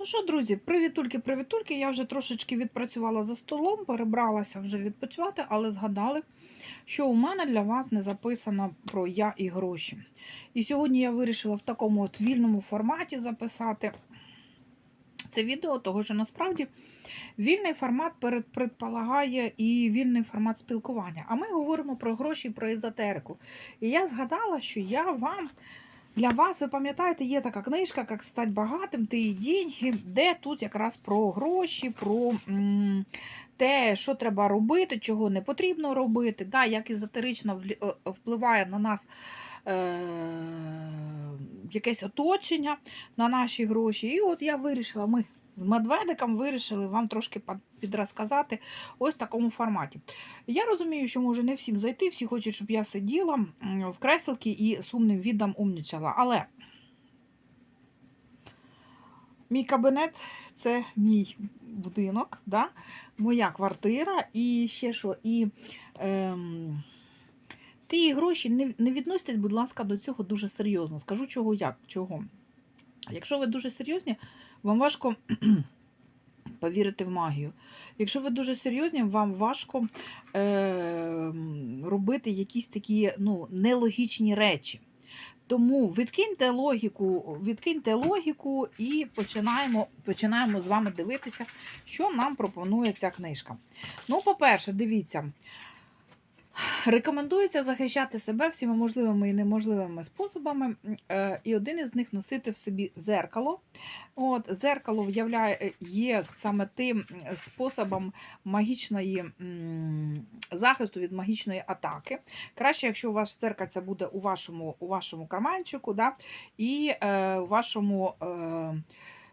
Ну що, друзі, привітульки, привітульки. Я вже трошечки відпрацювала за столом, перебралася вже відпочивати, але згадали, що у мене для вас не записано про я і гроші. І сьогодні я вирішила в такому от вільному форматі записати це відео, того що насправді вільний формат предполагає і вільний формат спілкування. А ми говоримо про гроші, про езотерику. І я згадала, що я вам. Для вас, ви пам'ятаєте, є така книжка, як стати багатим, ти і деньги, де тут якраз про гроші, про те, що треба робити, чого не потрібно робити, да, як езотерично влі- е, впливає на нас е, якесь оточення на наші гроші. І от я вирішила, ми з медведиком вирішили вам трошки під- підрозказати ось в такому форматі. Я розумію, що може не всім зайти, всі хочуть, щоб я сиділа в креселки і сумним відом умнічала. Але мій кабінет це мій будинок, да? моя квартира і ще що. І ем, ті гроші не, не будь ласка, до цього дуже серйозно. Скажу чого як. Чого. Якщо ви дуже серйозні, вам важко повірити в магію. Якщо ви дуже серйозні, вам важко е, робити якісь такі ну, нелогічні речі. Тому відкиньте логіку, відкиньте логіку і починаємо, починаємо з вами дивитися, що нам пропонує ця книжка. Ну, по-перше, дивіться. Рекомендується захищати себе всіма можливими і неможливими способами, е, і один із них носити в собі зеркало. От, Зеркало в'являє, є саме тим способом магічної захисту від магічної атаки. Краще, якщо у вас дзеркальце буде у вашому, у вашому карманчику, да, і е, у вашому, е,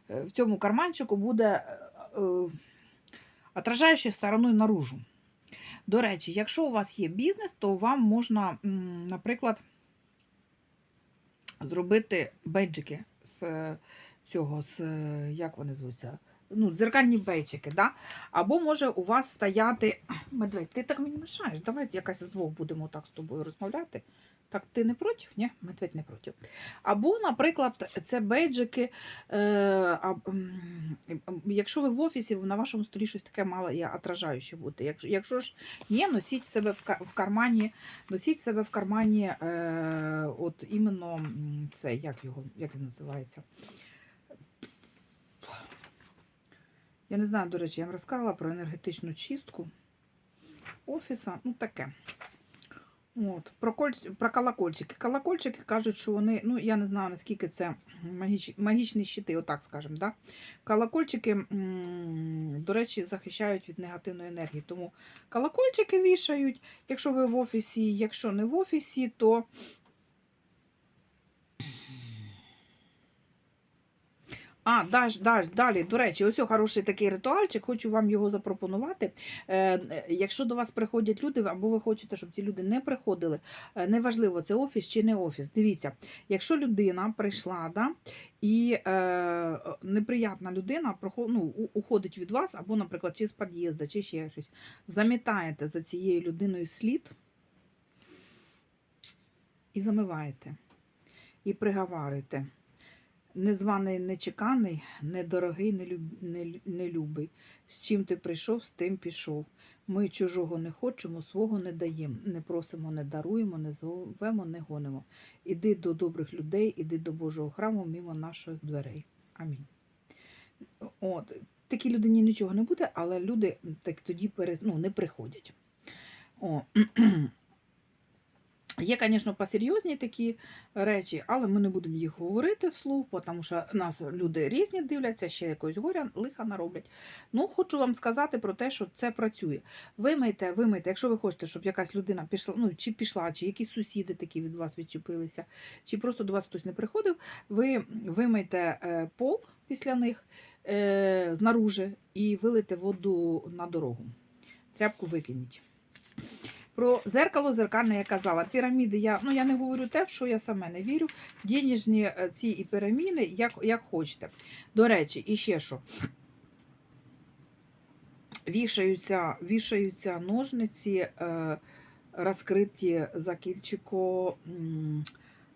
е, в цьому карманчику буде е, е, отражаючою стороною наружу. До речі, якщо у вас є бізнес, то вам можна, наприклад, зробити бейджики з е, цього, з, е, як вони звуться? Ну, дзеркальні бейджики, да? Або може у вас стояти. Медведь, ти так мені мешаєш. якась з двох будемо так з тобою розмовляти. Так, ти не проти? Ні, медведь не проти. Або, наприклад, це бейджики. Е, а, якщо ви в офісі, на вашому столі щось таке мало і отражаюче бути. Якщо, якщо ж ні, носіть в себе в, в кармані, носіть в себе в кармані е, от іменно це, як його, як він називається? Я не знаю, до речі, я вам розказала про енергетичну чистку офіса. Ну, таке. От, про, коль... про колокольчики. Колокольчики кажуть, що вони, ну я не знаю, наскільки це магіч... магічні щити, отак скажемо. Да? Колокольчики, м, до речі, захищають від негативної енергії. Тому колокольчики вішають, якщо ви в офісі, якщо не в офісі, то. А, далі, далі, далі, до речі, ось хороший такий ритуальчик, хочу вам його запропонувати. Е, е, якщо до вас приходять люди, або ви хочете, щоб ці люди не приходили, е, неважливо, це офіс чи не офіс. Дивіться, якщо людина прийшла, да, і е, неприятна людина ну, уходить від вас, або, наприклад, чи з під'їзду, чи ще щось, замітаєте за цією людиною слід і замиваєте, і приговарюєте. Незваний, нечеканий, недорогий, нелюб- нелю- нелюбий. З чим ти прийшов, з тим пішов. Ми чужого не хочемо, свого не даємо, не просимо, не даруємо, не зовемо, не гонимо. Іди до добрих людей, іди до Божого храму мимо наших дверей. Амінь. От, такій людині нічого не буде, але люди так тоді пере, ну, не приходять. О. Є, звісно, посерйозні такі речі, але ми не будемо їх говорити вслух, тому що нас люди різні дивляться, ще якось горя, лиха нароблять. Ну, хочу вам сказати про те, що це працює. Вимийте, вимийте, якщо ви хочете, щоб якась людина пішла, ну чи пішла, чи якісь сусіди такі від вас відчепилися, чи просто до вас хтось не приходив, ви вимийте е, пол після них е, знаружи і вилите воду на дорогу. Тряпку викиніть. Про зеркало зеркальне я казала. Піраміди я ну я не говорю те, в що я саме не вірю. Денежні е, ці і піраміди, як, як хочете. До речі, і ще що. Вішаються, вішаються ножниці, е, розкриті за кільчико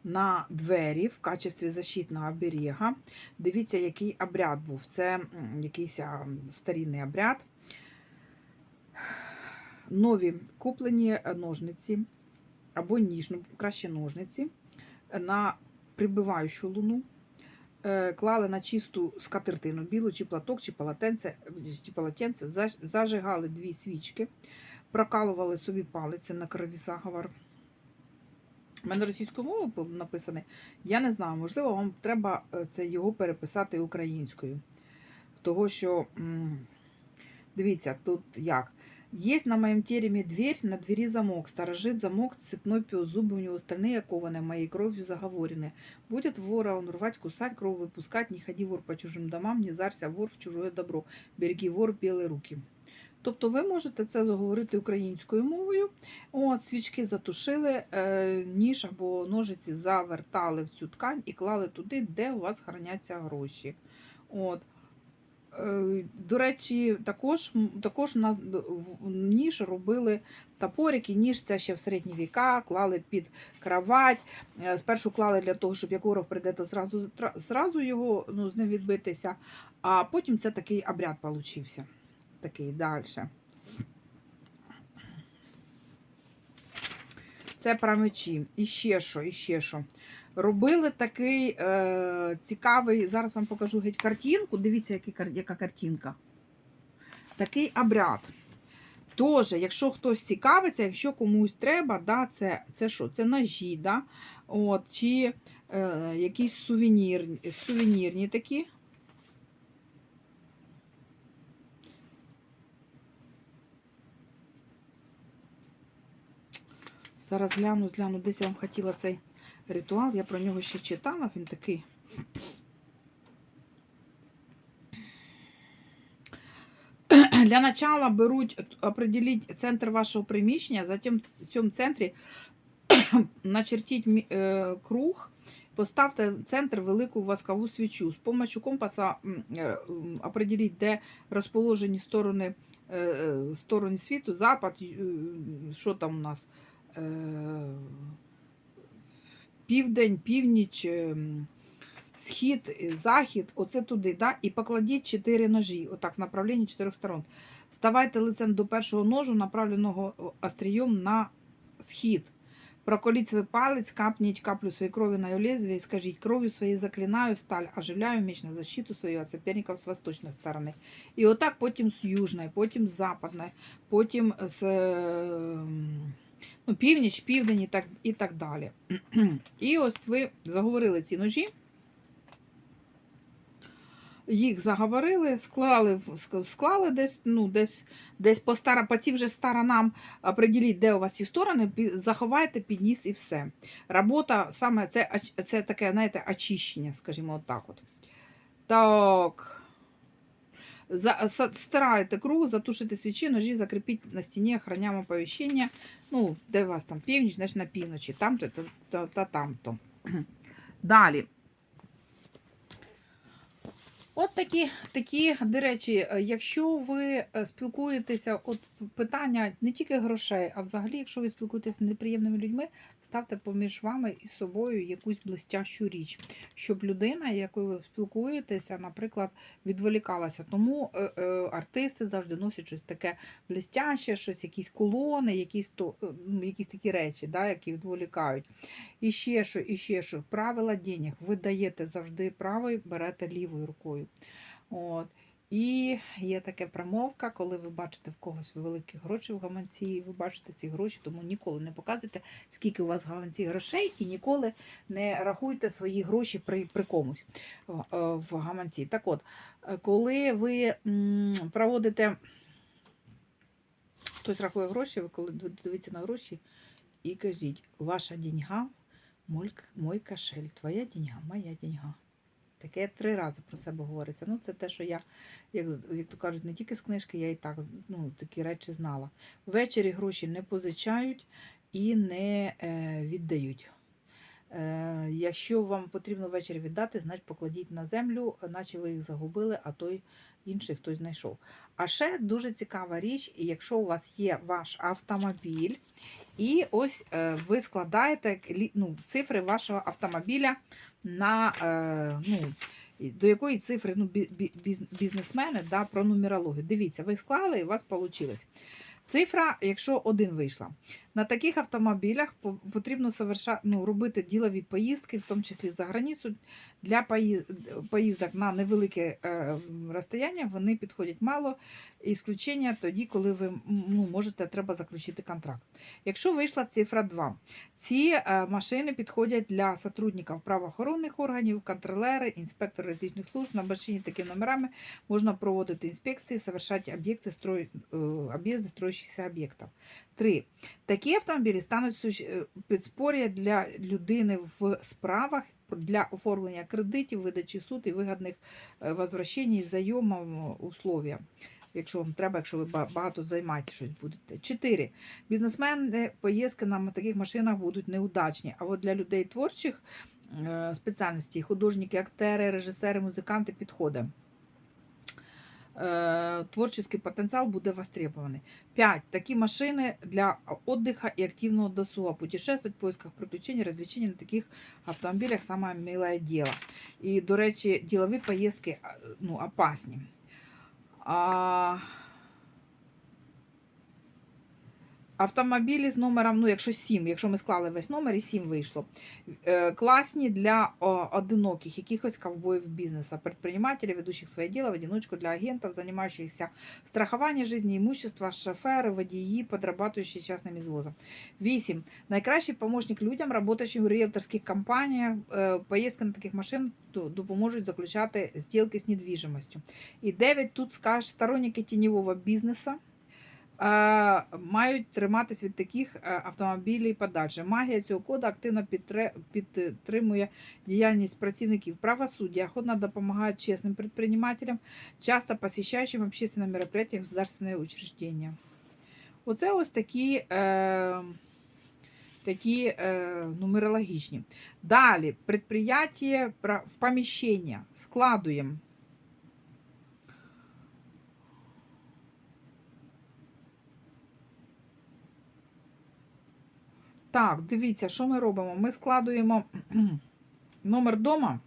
на двері в качестві защитного оберіга. Дивіться, який обряд був. Це якийсь старинний обряд. Нові куплені е, ножниці або ніж, ну, краще ножниці на прибиваючу луну. е, Клали на чисту скатертину білу, чи платок, чи полотенце, чи полотенце, зажигали дві свічки, прокалували собі палець на крові заговор. У мене російською мовою був написаний. Я не знаю, можливо, вам треба е, це його переписати українською. Того, що, дивіться, тут як. Есть на моем тереме дверь, на двери замок. Сторожит замок, цепной пес, зубы у него стальные окованы, моей кровью заговорены. Будет вора он рвать, кусать, кровь выпускать. Не ходи вор по чужим домам, не зарься вор в чужое добро. Береги вор білі руки. Тобто ви можете це заговорити українською мовою. От, свічки затушили, е, ніж або ножиці завертали в цю ткань і клали туди, де у вас храняться гроші. От. Е, До речі, також, також на ніж робили топорики, ніж це ще в середні віка, клали під кровать. Е, Спершу клали для того, щоб як ворог прийде, то зразу, зразу його ну, з ним відбитися. А потім це такий обряд получився. Такий далі. Це про мечі. І ще що, і ще що. Робили такий е, цікавий, зараз вам покажу геть картинку. Дивіться, кар- яка картинка. Такий обряд. Тоже, якщо хтось цікавиться, якщо комусь треба, да, це, це що? Це ножі, да? От, чи е, якісь сувенір, сувенірні такі. Зараз гляну, гляну, десь я вам хотіла цей ритуал, я про нього ще читала, він такий. Для начала беруть, определить центр вашого приміщення, затем в цьому центрі начертіть е, круг, поставте в центр велику воскову свічу. З помощью компаса е, определіть, де розположені сторони, е, сторони світу, запад, що там у нас, південь, північ, ем, схід, е, захід, оце туди, да? і покладіть чотири ножі, отак, в направленні чотирьох сторон. Вставайте лицем до першого ножу, направленого острієм на схід. Проколіть свій палець, капніть каплю своєї крові на лезвие і скажіть, кров'ю своєю заклинаю сталь, оживляю меч на защиту свою от соперників з восточної сторони. І отак потім з южної, потім з западної, потім з е, ну, північ, південь і так, і так далі. І ось ви заговорили ці ножі. Їх заговорили, склали, склали десь, ну, десь, десь по, стара, по цим же сторонам определіть, де у вас ці сторони, заховайте, підніс і все. Робота саме це, це таке, знаєте, очищення, скажімо, отак от. Так. За, стирайте круг, затушите свічі, ножі, закріпіть на стіні, охраняємо оповіщення. Ну, де у вас там північ, значить на півночі, там-то та, та, та там-то. Далі. От такі, такі, до речі, е, якщо ви е, спілкуєтеся, от питання не тільки грошей, а взагалі, якщо ви спілкуєтеся з неприємними людьми, ставте поміж вами і собою якусь блестящу річ, щоб людина, якою ви спілкуєтеся, наприклад, відволікалася. Тому е, е, артисти завжди носять щось таке блестяще, щось, якісь колони, якісь то, е, ну, якісь такі речі, да, які відволікають. І ще що, і ще що. Правила денег. Ви даєте завжди правою, берете лівою рукою. От. І є така промовка, коли ви бачите в когось великі гроші в гаманці, і ви бачите ці гроші, тому ніколи не показуйте, скільки у вас в гаманці грошей, і ніколи не рахуйте свої гроші при, при комусь в, е, гаманці. Так от, е, коли ви проводите, хтось рахує гроші, ви коли дивіться на гроші і кажіть, ваша деньга мой кошель, твоя деньга, моя деньга. Таке три рази про себе говориться. Ну, це те, що я, як, як то кажуть, не тільки з книжки, я і так ну, такі речі знала. Ввечері гроші не позичають і не е, віддають. Е, якщо вам потрібно ввечері віддати, значить покладіть на землю, наче ви їх загубили, а той інший хтось знайшов. А ще дуже цікава річ, якщо у вас є ваш автомобіль, і ось е, ви складаєте ну, цифри вашого автомобіля на е, ну, до якої цифри ну, бі- бі- біз- бізнесмени да, про нумерологію. Дивіться, ви склали і у вас вийшло. Цифра, якщо один вийшла. На таких автомобілях потрібно ну, робити ділові поїздки, в тому числі за границю. Для поїздок на невелике е, розстояння вони підходять мало. Ісключення тоді, коли ви ну, можете, треба заключити контракт. Якщо вийшла цифра 2, ці е, машини підходять для сотрудників правоохоронних органів, контролери, інспектори різних служб. На машині такими номерами можна проводити інспекції, совершати об'єкти строй... е, об'їзди строящихся об'єктів. Три. Такі автомобілі стануть е, підспоря для людини в справах для оформлення кредитів, видачі суд і вигідних е, возвращень, зайомів, условия. Якщо вам треба, якщо ви багато займаєте щось будете. Чотири. Бізнесмени поїздки на таких машинах будуть неудачні. А от для людей творчих е, спеціальностей, художники, актери, режисери, музиканти підходить. Е, Творчий потенціал буде востребований. 5. Такі машини для отдыха і активного досуга. Путешествовать в поисках приключень, развлечений на таких автомобілях саме миле діло. І, до речі, ділові поїздки ну, опасні. А... Автомобілі з номером, ну, якщо 7, якщо ми склали весь номер і 7 вийшло. Е, класні для одиноких, якихось ковбоїв бізнесу, предпринимателей, ведущих своє діло в одиночку для агентів, займаючихся страхування життя, имущества, шофери, водії, подрабатуючі частним извозом. 8. Найкращий помощник людям, работающим в риэлторських компаніях, е, поїздки на таких машин допоможуть заключати зділки з недвіжимостю. І 9. Тут скажеш сторонники тіньового бізнесу. Е, Мають триматись від таких е, автомобілів подальше. Магія цього коду активно підтримує діяльність працівників правосуддя, охотно допомагають чесним предпринимателям, часто посещаючим общественные мероприятия государственные учреждения. Оце ось такі, е, такі е, нумерологічні. Далі, предприятие в поміщення складуємо. Так, дивіться, що ми робимо? Ми складуємо номер дома.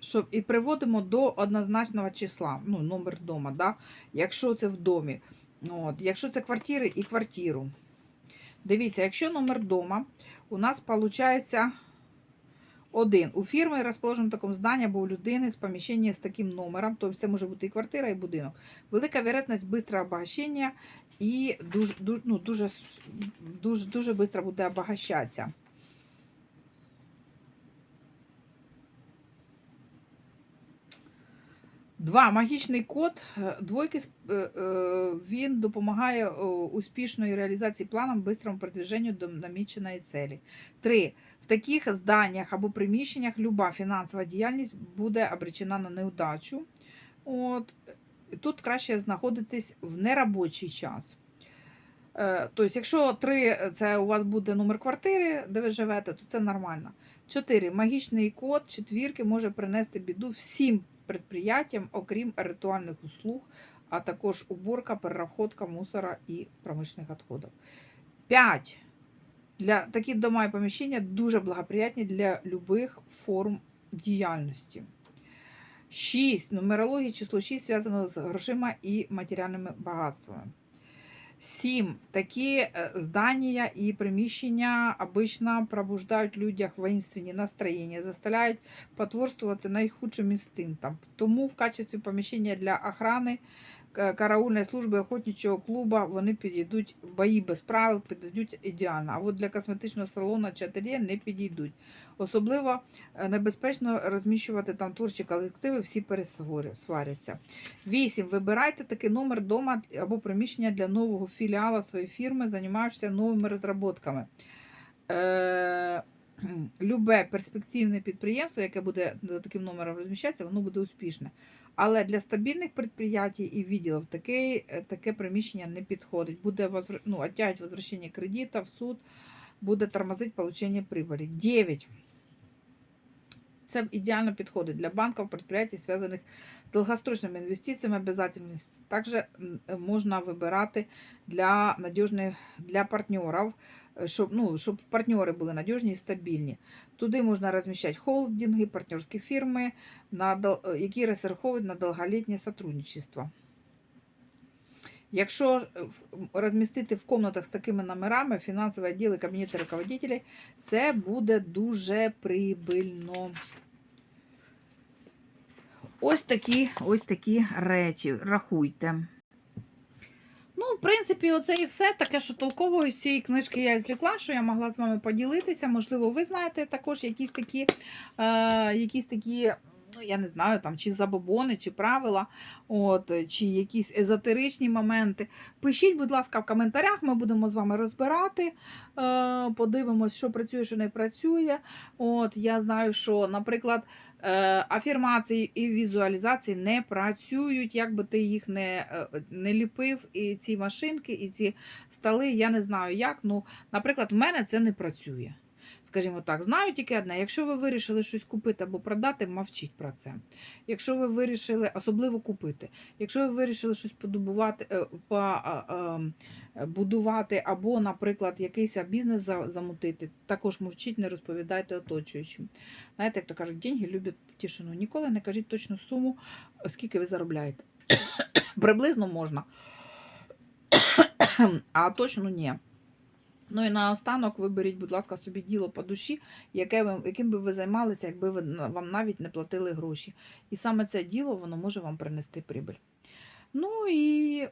Щоб і приводимо до однозначного числа, ну, номер дома, да? якщо це в домі. От, якщо це квартири і квартиру. Дивіться, якщо номер дома, у нас виходить один. У фірми розположено в такому зданні або у людини з поміщення з таким номером, тобто це може бути і квартира, і будинок. Велика вероятність быстрого обогащення і дуже, дуже, ну, дуже, дуже, дуже швидко буде обогащатися. Два. Магічний код е, двойки е, е, він допомагає успішної реалізації планом, бистрому продвиженню до наміченої цілі. Три. В таких зданнях або приміщеннях люба фінансова діяльність буде обречена на неудачу. От. Тут краще знаходитись в неробочий час. Тобто, якщо три це у вас буде номер квартири, де ви живете, то це нормально. Чотири. Магічний код четвірки може принести біду всім предприятиям, окрім ритуальних услуг, а також уборка, переработка мусора і промишлених відходів. 5. Для такі дома і поміщення дуже благоприятні для любих форм діяльності. 6. Нумерологія число 6 зв'язано з грошима і матеріальними багатствами. 7. Такі здания здання і приміщення обично пробуждають в людях воїнственні настроєння, заставляють потворствувати найхудшим інстинктам. Тому в качестві поміщення для охрани караульної служби охотничого клуба вони підійдуть, бої без правил підійдуть ідеально. А от для косметичного салону чи ательє не підійдуть. Особливо е, небезпечно розміщувати там творчі колективи, всі пересваряться. 8. Вибирайте такий номер дома або приміщення для нового філіалу своєї фірми, займаючися новими розробками. Е, любе перспективне підприємство, яке буде за таким номером розміщатися, воно буде успішне. Але для стабільних підприємств і відділів таке, таке приміщення не підходить. Буде возвр... ну, оттягивать возвращення кредита в суд, буде тормозити получення прибылі. 9. Це ідеально підходить для банків, підприємств, зв'язаних з довгострочними інвестиціями, обов'язательність. Також можна вибирати для надіжних для партнерів, щоб, ну, щоб партнери були надіжні і стабільні. Туди можна розміщати холдинги, партнерські фірми, на, е, які розраховують на довголітнє сотрудничество. Якщо е, розмістити в комнатах з такими номерами фінансові відділи, кабінети руководителей, це буде дуже прибильно. Ось такі, ось такі речі. Рахуйте. Ну, в принципі, оце і все таке, що толково з цієї книжки я звлекла, що я могла з вами поділитися. Можливо, ви знаєте також якісь такі, е, якісь такі, ну я не знаю, там чи забобони, чи правила, от, чи якісь езотеричні моменти. Пишіть, будь ласка, в коментарях, ми будемо з вами розбирати. Е, подивимось, що працює, що не працює. От, я знаю, що, наприклад, е, афірмації і візуалізації не працюють, як би ти їх не, е, не ліпив. І ці машинки, і ці столи, я не знаю як. Ну, наприклад, в мене це не працює. Скажімо так, знаю тільки одне. Якщо ви вирішили щось купити або продати, мовчіть про це. Якщо ви вирішили, особливо купити, якщо ви вирішили щось подобувати, е, по, а, ем, е, будувати, або, наприклад, якийсь бізнес замутити, також мовчіть, не розповідайте оточуючим. Знаєте, як то кажуть, деньги люблять тишину. Ніколи не кажіть точну суму, скільки ви заробляєте. Приблизно можна. А точно ні. Ну і наостанок виберіть, будь ласка, собі діло по душі, яке ви, яким би ви займалися, якби ви, вам навіть не платили гроші. І саме це діло воно може вам принести прибиль. Ну і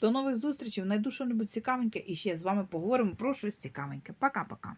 до нових зустрічей. Найду що-небудь цікавеньке і ще з вами поговоримо про щось цікавеньке. Пока-пока.